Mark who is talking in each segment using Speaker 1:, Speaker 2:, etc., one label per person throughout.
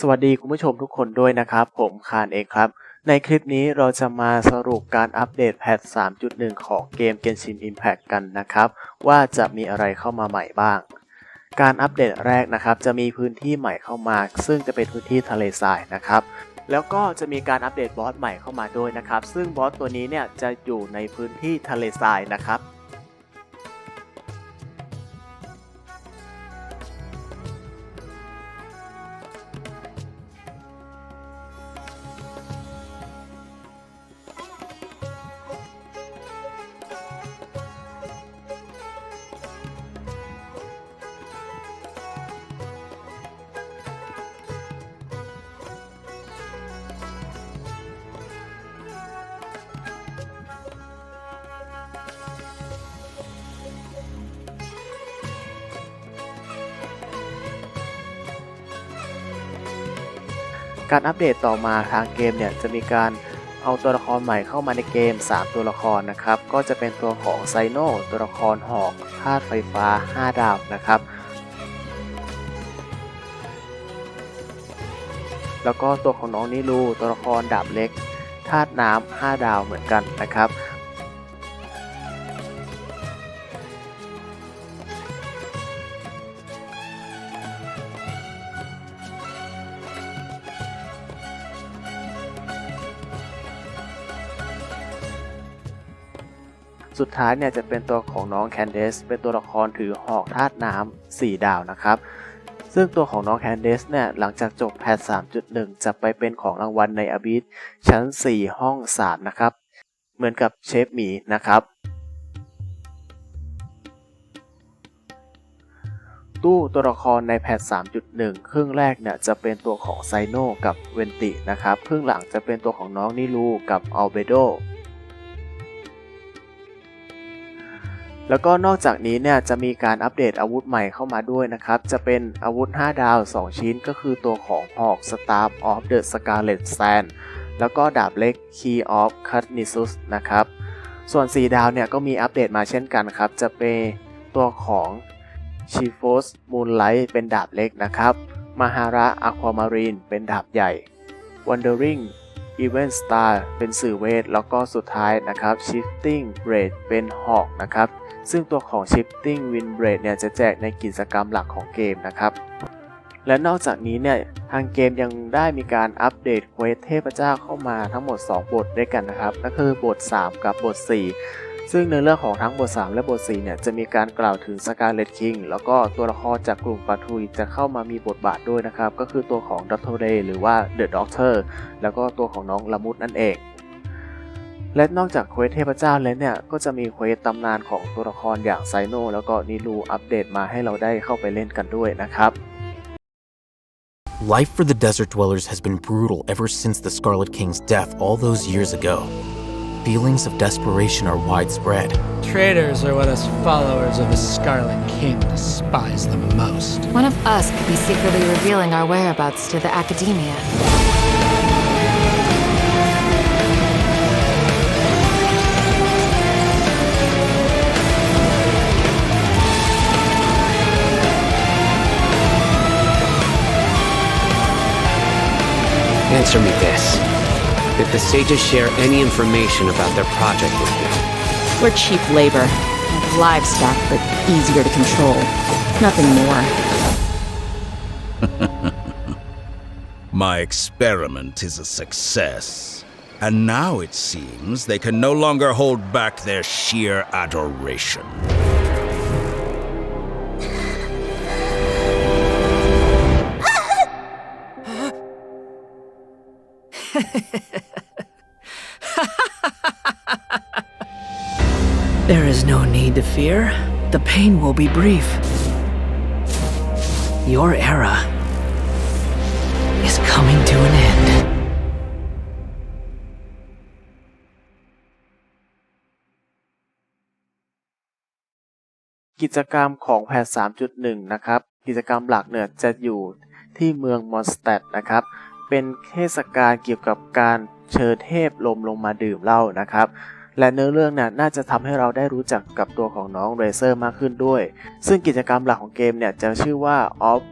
Speaker 1: สวัสดีคุณผู้ชมทุกคนด้วยนะครับ ผมคานเองครับ ในคลิปนี้เราจะมาสรุปการอัปเดตแพท 3.1 ของเกม Genshin Impact กันนะครับ ว่าจะมีอะไรเข้ามาใหม่บ้าง การอัปเดตแรกนะครับ จะมีพื้นที่ใหม่เข้ามา ซึ่งจะเป็นพื้นที่ทะเลทรายนะครับ แล้วก็จะมีการอัปเดตบอสใหม่เข้ามาด้วยนะครับ ซึ่งบอสตัวนี้เนี่ยจะอยู่ในพื้นที่ทะเลทรายนะครับ การอัปเดตต่อมาทางเกมเนี่ยจะมีการเอาตัวละครใหม่เข้ามาในเกม 3 ตัวละครนะครับ ก็จะเป็นตัวของไซโนตัวละครหอกธาตุไฟฟ้า 5 ดาวนะครับ แล้วก็ตัวของน้องนิลูตัวละครดาบเล็กธาตุน้ำ 5 ดาวเหมือนกันนะครับ สุดท้ายเนี่ยจะเป็นตัวของน้องแคนเดสเป็นตัวละครถือหอกธาตุน้ำ4ดาวนะครับซึ่งตัวของน้องแคนเดสเนี่ยหลังจากจบแพท 3.1 จะไปเป็นของรางวัลในอบิสชั้น 4 ห้อง 3 นะครับ เหมือนกับเชฟหมีนะครับ ตู้ตัวละครในแพท 3.1 ครึ่งแรกเนี่ยจะเป็นตัวของไซโนกับเวนตินะครับ ครึ่งหลังจะเป็นตัวของน้องนิลูกับอัลเบโด แล้วก็นอกจากนี้เนี่ยจะมีการอัปเดตอาวุธใหม่เข้ามาด้วยนะครับ จะเป็นอาวุธ 5 ดาว 2 ชิ้นก็คือตัวของหอก Staff of the Scarlet Sand แล้วก็ดาบเล็ก Key of c u t n i s u s นะครับ ส่วน 4 ดาวเนี่ยก็มีอัปเดตมาเช่นกันครับ จะเป็นตัวของ c h i f o s Moonlight เป็นดาบเล็กนะครับ Mahara Aquamarine เป็นดาบใหญ่ Wandering Event Star เป็นสื่อเวท แล้วก็สุดท้ายนะครับ Shifting Blade เป็นหอกนะครับ ซึ่งตัวของ Shifting Wind Blade เนี่ยจะแจกในกิจกรรมหลักของเกมนะครับ และนอกจากนี้เนี่ยทางเกมยังได้มีการอัปเดตเควสเทพเจ้าเข้ามาทั้งหมด 2 บทด้วยกันนะครับนั่นคือบท 3 กับบท 4 ซึ่งในเรื่องของทั้งบท 3 และบท 4 เนี่ย จะมีการกล่าวถึง Scarlet King แล้วก็ตัวละครจากกลุ่มปาทุยจะเข้ามามีบทบาทด้วยนะครับ ก็คือตัวของดัตโทเรหรือว่า The Doctor แล้วก็ตัวของน้องละมุดนั่นเองและนอกจากเควสเทพเจ้าแล้วเนี่ย ก็จะมีเควสตำนานของตัวละครอย่างไซโนแล้วก็นิลูอัปเดตมาให้เราได้เข้าไปเล่นกันด้วยนะครับ
Speaker 2: Life for the desert dwellers has been brutal ever since the Scarlet King's death all those years ago. Feelings of desperation are widespread.
Speaker 3: Traitors are what us followers of the Scarlet King despise the most.
Speaker 4: One of us could be secretly revealing our whereabouts to the academia.
Speaker 5: Answer me this. Did the sages share any information about their project with you?
Speaker 6: We're cheap labor, like livestock, but easier to control. Nothing more.
Speaker 7: My experiment is a success. And now it seems they can no longer hold back their sheer adoration.
Speaker 8: There is no need to fear. The pain will be brief. Your era is coming to an end.
Speaker 1: กิจกรรมของแพท3.1 นะครับ กิจกรรมหลักเนี่ยจะอยู่ที่เมืองมอนสเตดนะครับ เป็นเทศกาลเกี่ยวกับการ เชิญเทพลมลงมาดื่มเหล้านะครับและเนื้อเรื่องเนี่ยน่าจะทำให้เราได้รู้จักกับตัวของน้องเรเซอร์มากขึ้นด้วย ซึ่งกิจกรรมหลักของเกมเนี่ยจะชื่อว่า Off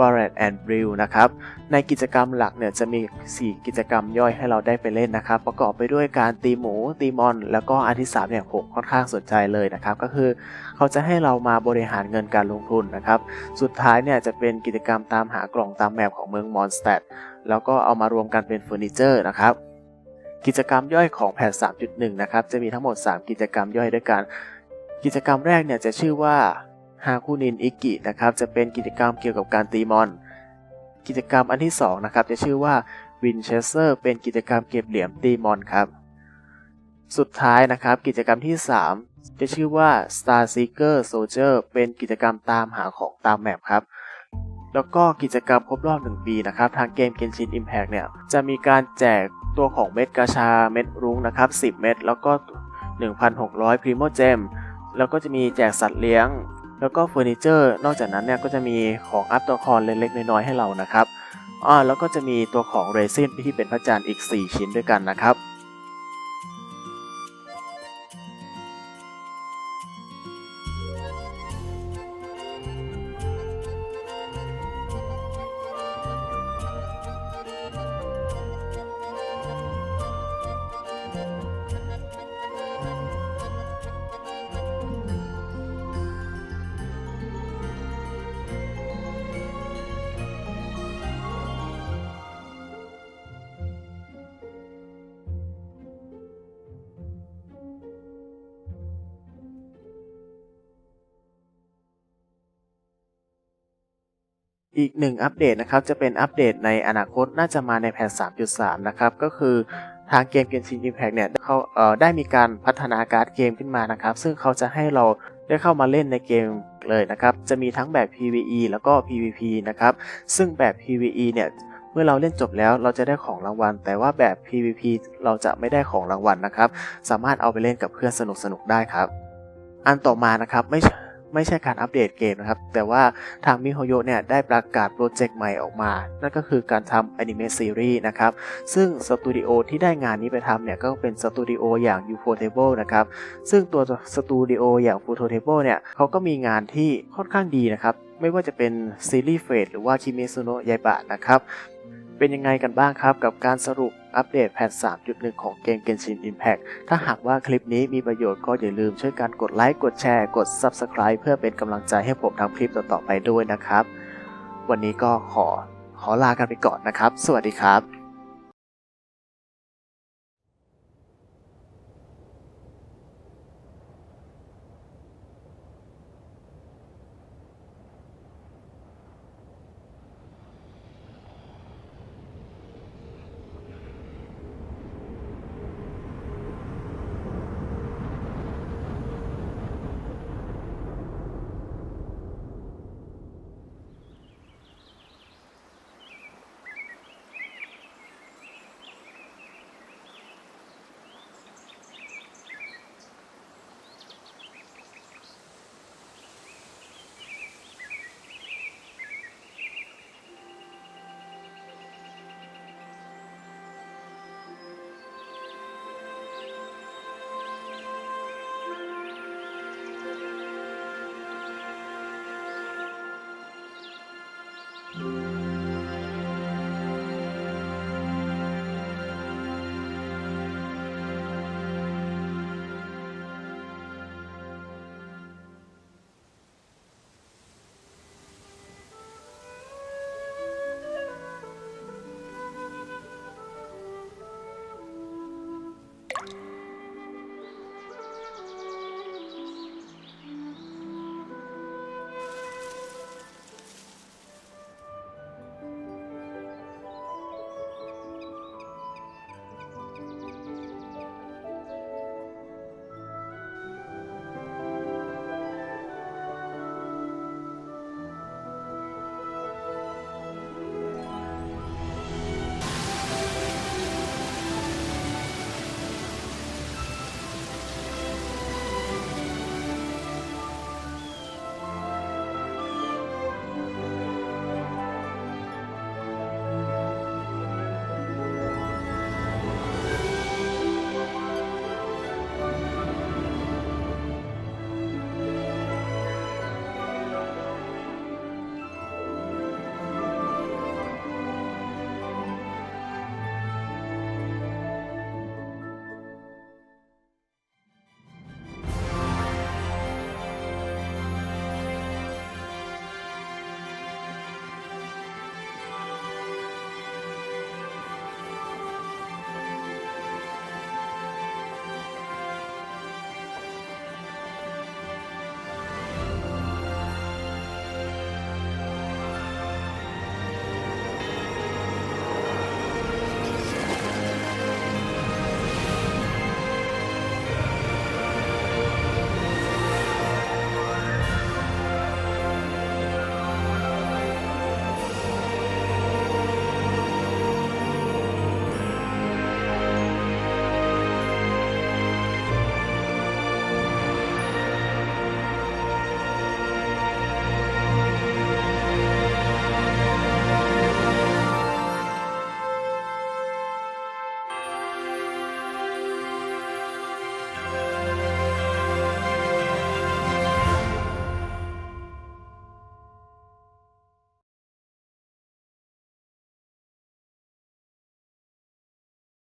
Speaker 1: b a r r e t and b r i l นะครับ ในกิจกรรมหลักเนี่ยจะมี 4 กิจกรรมย่อยให้เราได้ไปเล่นนะครับ ประกอบไปด้วยการตีหมู ตีมอน แล้วก็อันที่3เนี่ยผมค่อนข้างสนใจเลยนะครับ ก็คือเขาจะให้เรามาบริหารเงินการลงทุนนะครับ สุดท้ายเนี่ยจะเป็นกิจกรรมตามหากล่องตามแมปของเมืองมอนสเตดแล้วก็เอามารวมกันเป็นเฟอร์นิเจอร์นะครับ กิจกรรมย่อยของแพท3.1 นะครับ จะมีทั้งหมด 3 กิจกรรมย่อยด้วยกัน กิจกรรมแรกเนี่ยจะชื่อว่าฮาคุนินอิกินะครับ จะเป็นกิจกรรมเกี่ยวกับการตีมอน กิจกรรมอันที่ 2 นะครับ จะชื่อว่าวินเชสเซอร์เป็นกิจกรรมเก็บเหรียญตีมอนครับ สุดท้ายนะครับ กิจกรรมที่ 3 จะชื่อว่า Star Seeker Soldier เป็นกิจกรรมตามหาของตามแมปครับแล้วก็กิจกรรมครบรอบ 1 ปีนะครับ ทางเกม Genshin Impact เนี่ย จะมีการแจก ตัวของเม็ดกาชาเม็ดรุ้งนะครับ10 เม็ดแล้วก็ 1,600พรีโมเจมแล้วก็จะมีแจกสัตว์เลี้ยง แล้วก็เฟอร์นิเจอร์ นอกจากนั้นเนี่ยก็จะมีของอัพตัวคอนเล็กๆน้อยๆให้เรานะครับอ่าแล้วก็จะมีตัวของเรซินที่เป็นพระจันทร์อีก 4 ชิ้นด้วยกันนะครับ อีกหนึ่งอัปเดตนะครับ จะเป็นอัปเดตในอนาคตน่าจะมาในแพท3.3 นะครับ ก็คือทางเกม Genshin Impact เนี่ยเขาเอ่อได้มีการพัฒนาการ์ดเกมขึ้นมานะครับ ซึ่งเขาจะให้เราได้เข้ามาเล่นในเกมเลยนะครับ จะมีทั้งแบบ PVE แล้วก็ PVP นะครับ ซึ่งแบบ PVE เนี่ยเมื่อเราเล่นจบแล้วเราจะได้ของรางวัล แต่ว่าแบบ PVP เราจะไม่ได้ของรางวัลนะครับ สามารถเอาไปเล่นกับเพื่อนสนุกๆได้ครับ อันต่อมานะครับไม่ ไม่ใช่การอัปเดตเกมนะครับ แต่ว่าทางมิโฮโยเนี่ยได้ประกาศโปรเจกต์ใหม่ออกมา นั่นก็คือการทำอนิเมะซีรีส์นะครับ ซึ่งสตูดิโอที่ได้งานนี้ไปทำเนี่ยก็เป็นสตูดิโออย่าง Ufotable นะครับ ซึ่งตัวสตูดิโออย่าง Ufotable เนี่ยเขาก็มีงานที่ค่อนข้างดีนะครับไม่ว่าจะเป็นซีรีส์เฟสหรือว่าคิเมซุโนะยายบะนะครับ เป็นยังไงกันบ้างครับกับการสรุปอัปเดตแพท 3.1 ของเกม Genshin Impact ถ้าหากว่าคลิปนี้มีประโยชน์ก็อย่าลืมช่วยกันกดไลค์กดแชร์กด Subscribe เพื่อเป็นกำลังใจให้ผมทำคลิปต่อๆไปด้วยนะครับ วันนี้ก็ขอขอลากันไปก่อนนะครับ สวัสดีครับ